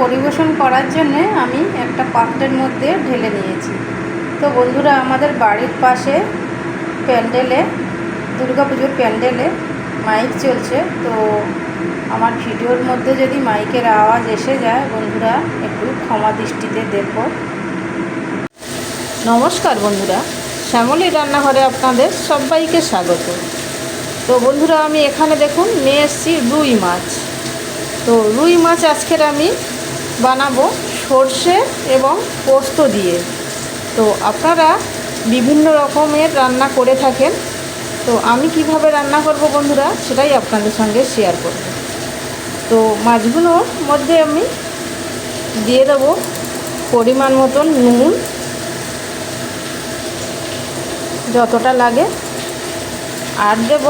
পরিবেশন করার জন্যে আমি একটা পাত্রের মধ্যে ঢেলে নিয়েছি। তো বন্ধুরা, আমাদের বাড়ির পাশে প্যান্ডেলে, দুর্গা পুজোর প্যান্ডেলে মাইক চলছে। তো আমার ভিডিওর মধ্যে যদি মাইকের আওয়াজ এসে যায়, বন্ধুরা, একটু ক্ষমা দৃষ্টিতে দেখো। নমস্কার বন্ধুরা শ্যামলী রান্নাঘরে আপনাদের সবাইকে স্বাগত। তো বন্ধুরা, আমি এখানে দেখুন, নিয়ে এসেছি রুই মাছ। তো রুই মাছ আজকের আমি বানাবো সর্ষে এবং পোস্ত দিয়ে। তো আপনারা বিভিন্ন রকমের রান্না করে থাকেন। তো আমি কীভাবে রান্না করব বন্ধুরা, সেটাই আপনাদের সঙ্গে শেয়ার করব। তো মাছগুলোর মধ্যে আমি দিয়ে দেবো পরিমাণ মতন নুন। যতটা লাগে। আর দেব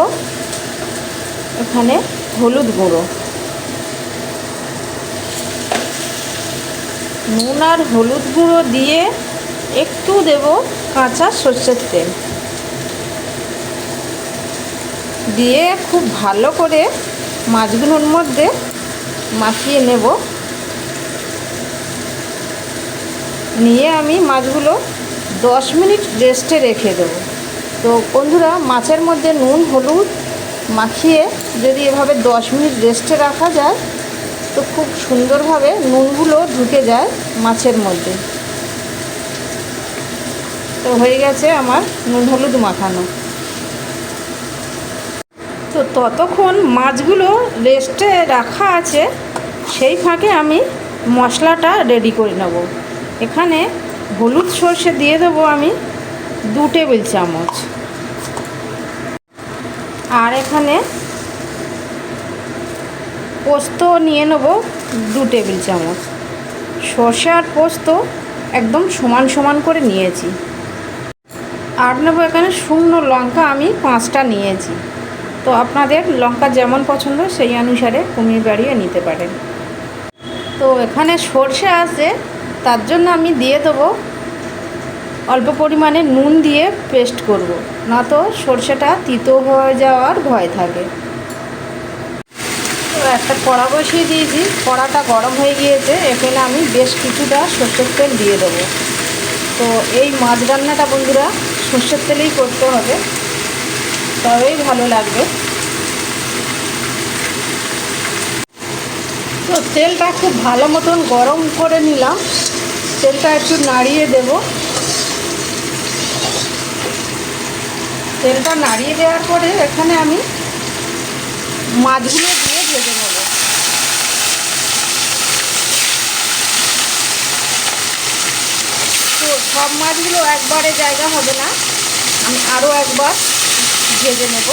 এখানে হলুদ গুঁড়ো। নুন আর হলুদ গুঁড়ো দিয়ে একটু দেব কাঁচা সর্ষের তেল। দিয়ে খুব ভালো করে মাছগুলোর মধ্যে মাখিয়ে নেব। নিয়ে আমি মাছগুলো দশ মিনিট রেস্টে রেখে দেবো। তো বন্ধুরা, মাছের মধ্যে নুন, হলুদ মাখিয়ে যদি এভাবে দশ মিনিট রেস্টে রাখা যায় তো খুব সুন্দরভাবে নুনগুলো ঢুকে যায় মাছের মধ্যে। তো হয়ে গেছে আমার নুন হলুদ মাখানো। তো ততক্ষণ মাছগুলো রেস্টে রাখা আছে, সেই ফাঁকে আমি মশলাটা রেডি করে নেব। এখানে হলুদ সর্ষে দিয়ে দেবো আমি দু টেবিল চামচ। আর এখানে পোস্ত নিয়ে নেব দু টেবিল চামচ। সর্ষে আর পোস্ত একদম সমান সমান করে নিয়েছি। আর নেব এখানে শুকনো লঙ্কা, আমি পাঁচটা নিয়েছি। তো আপনাদের লঙ্কা যেমন পছন্দ, সেই অনুসারে কুমির বাড়িয়ে নিতে পারেন। তো এখানে সর্ষে আছে, তার জন্য আমি দিয়ে দেবো অল্প পরিমাণে নুন দিয়ে পেস্ট করব। না তো সর্ষেটা তিতো হয়ে যাওয়ার ভয় থাকে। একটা কড়া বসিয়ে দিয়েছি। কড়াটা গরম হয়ে গিয়েছে। এখানে আমি বেশ কিছুটা সর্ষের তেল দিয়ে দেবো। তো এই মাছ রান্নাটা বন্ধুরা সর্ষের তেলেই করতে হবে। তবেই ভালো লাগবে। তো তেলটা খুব ভালো মতন গরম করে নিলাম। তেলটা একটু নাড়িয়ে দেব। তেলটা নাড়িয়ে দেওয়ার পরে এখানে আমি মাছগুলো দিয়ে ভেজে নেব তো সব মাছগুলো একবারে জায়গা হবে না। আমি আরও একবার ভেজে নেব।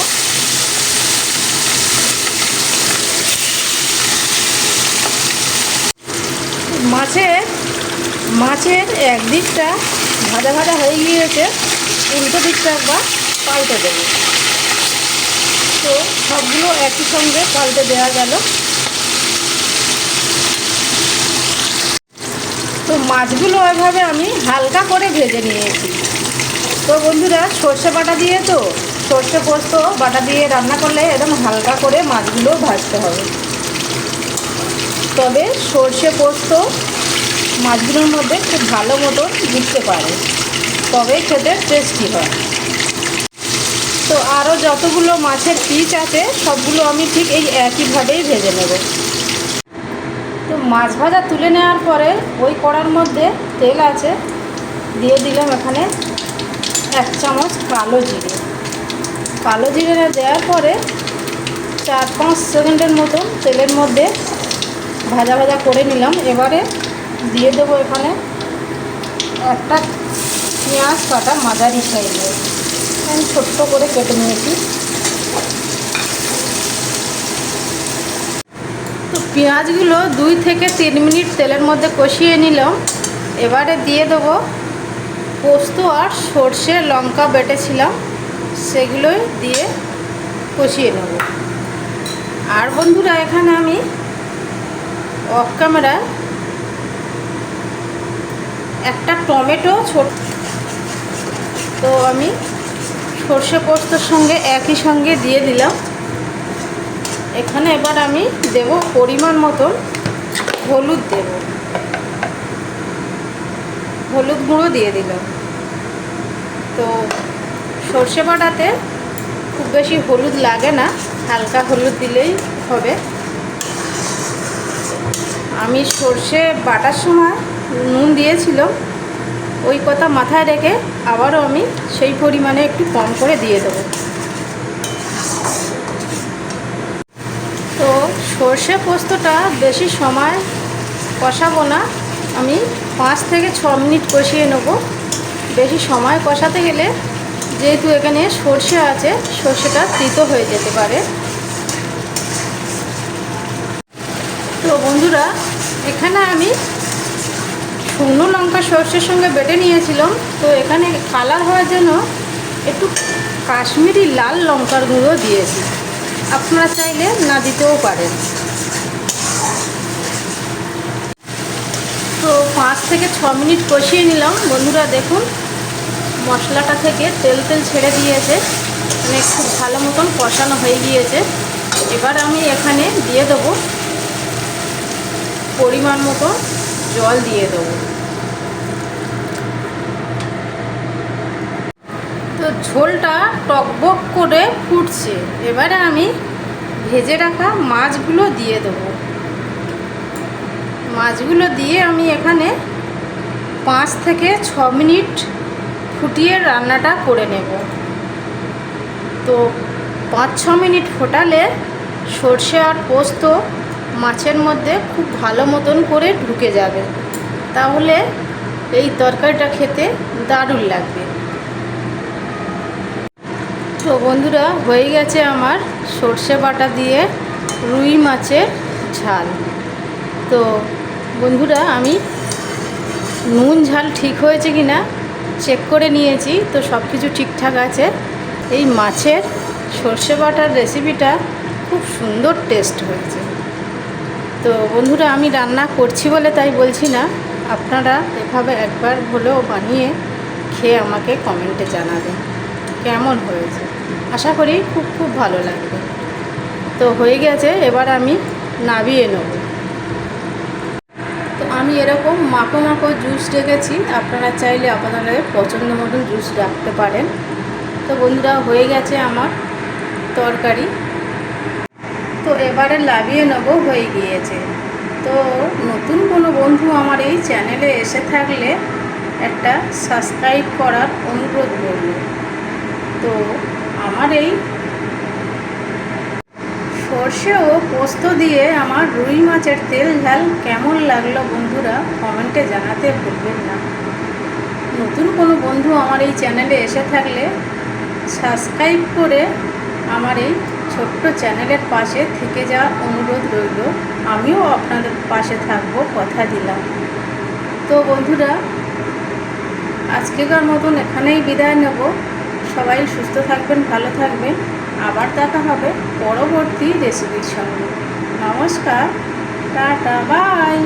মাছের মাছের একদিকটা ভাজা ভাজা হয়ে গিয়েছে, উল্টো দিকটা একবার পাল্টে দেব। তো সবগুলো একই সঙ্গে পাল্টে দেওয়া গেল। তো মাছগুলো এভাবে আমি হালকা করে ভেজে নিয়েছি। তো বন্ধুরা, সর্ষে বাটা দিয়ে তো সর্ষে পোস্ত, বাটা দিয়ে রান্না করলে একদম হালকা করে মাছগুলো ভাজতে হবে। তবে সর্ষে পোস্ত মাছগুলোর মধ্যে খুব ভালো মতন দিতে পারে। তবেই খেতে টেস্টি হয়। তো আরও যতগুলো মাছের পিস আছে, সবগুলো আমি ঠিক এই একইভাবেই ভেজে নেব। তো মাছ ভাজা তুলে নেওয়ার পরে ওই কড়ার মধ্যে তেল আছে, দিয়ে দিলাম এখানে এক চামচ কালো জিরে। কালো জিরে দেওয়ার পরে চার পাঁচ সেকেন্ডের মতো তেলের মধ্যে ভাজা ভাজা করে নিলাম। এবারে দিয়ে দেবো এখানে একটা পেঁয়াজ কাটা মাঝারি সাইজে আমি ছোট্ট করে কেটে নিয়েছি। তো পেঁয়াজগুলো দুই থেকে তিন মিনিট তেলের মধ্যে কষিয়ে নিলাম। এবারে দিয়ে দেবো পোস্ত আর সর্ষে লঙ্কা বেটেছিলাম। সেগুলোই দিয়ে কষিয়ে নেব। আর বন্ধুরা, এখানে আমি অফ ক্যামেরা একটা টমেটো ছোট তো আমি সর্ষে পোস্তর সঙ্গে একই সঙ্গে দিয়ে দিলাম। এখানে এবার আমি দেব পরিমাণ মতন হলুদ দেব। হলুদ গুঁড়ো দিয়ে দিলাম। তো সর্ষে বাটাতে খুব বেশি হলুদ লাগে না, হালকা হলুদ দিলেই হবে। আমি সর্ষে বাটার সময় নুন দিয়েছিলাম ওই কথা মাথায় রেখে আবারও আমি সেই পরিমাণে একটু কম করে দিয়ে দেবো। তো সর্ষে পোস্তটা বেশি সময় কষাবো না। আমি পাঁচ থেকে ছ মিনিট কষিয়ে নেব। বেশি সময় কষাতে গেলে যেহেতু এখানে সর্ষে আছে, সর্ষেটা তিতো হয়ে যেতে পারে। তো বন্ধুরা, এখানে আমি শুকনো লঙ্কা সর্ষের সঙ্গে বেটে নিয়েছিলাম। তো এখানে কালার হওয়ার জন্য একটু কাশ্মীরি লাল লঙ্কার গুঁড়ো দিয়েছি। আপনারা চাইলে না দিতেও পারেন। তো পাঁচ থেকে ছ মিনিট কষিয়ে নিলাম। বন্ধুরা দেখুন, মশলাটা থেকে তেল তেল ছেড়ে দিয়েছে। মানে খুব ভালো মতন কষানো হয়ে গিয়েছে। এবার আমি এখানে দিয়ে দেবো পরিমাণ মতো জল দিয়ে দেবো। তো ঝোলটা টকবক করে ফুটছে। এবারে আমি ভেজে রাখা মাছগুলো দিয়ে দেবো। মাছগুলো দিয়ে আমি এখানে পাঁচ থেকে ছ মিনিট ফুটিয়ে রান্নাটা করে নেব। তো পাঁচ ছ মিনিট ফোটালে সর্ষে আর পোস্ত মাছের মধ্যে খুব ভালো মতন করে ঢুকে যাবে। তাহলে এই তরকারিটা খেতে দারুণ লাগবে। তো বন্ধুরা, হয়ে গেছে আমার সর্ষে বাটা দিয়ে রুই মাছের ঝাল। তো বন্ধুরা, আমি নুন ঝাল ঠিক হয়েছে কি না চেক করে নিয়েছি। তো সব কিছু ঠিকঠাক আছে। এই মাছের সর্ষে বাটার রেসিপিটা খুব সুন্দর টেস্ট হয়েছে। তো বন্ধুরা, আমি রান্না করছি বলে তাই বলছি না। আপনারা এভাবে একবার হলেও বানিয়ে খেয়ে আমাকে কমেন্টে জানাবেন কেমন হয়েছে। আশা করি খুব খুব ভালো লাগবে। তো হয়ে গেছে, এবার আমি নাবিয়ে নেব। তো আমি এরকম মাখো মাখো জুস রেখেছি আপনারা চাইলে আপনারা পছন্দ মতন জুস রাখতে পারেন। তো বন্ধুরা, হয়ে গেছে আমার তরকারি। তো এবারে লাভিয়ে নেব হয়ে গিয়েছে। তো নতুন কোনো বন্ধু আমার এই চ্যানেলে এসে থাকলে একটা সাবস্ক্রাইব করার অনুরোধ করব। তো আমার এই সর্ষে ও পোস্ত দিয়ে আমার রুই মাছের তেল ঝাল কেমন লাগল বন্ধুরা কমেন্টে জানাতে ভুলবেন না। নতুন কোনো বন্ধু আমার এই চ্যানেলে এসে থাকলে সাবস্ক্রাইব করে আমার এই ছোট্ট চ্যানেলের পাশে থেকে যাওয়ার অনুরোধ রইল। আমিও আপনাদের পাশে থাকব, কথা দিলাম। তো বন্ধুরা, আজকেকার মতন এখানেই বিদায় নেব। সবাই সুস্থ থাকবেন, ভালো থাকবেন। আবার দেখা হবে পরবর্তী রেসিপির সঙ্গে। নমস্কার, টাটা, বাই।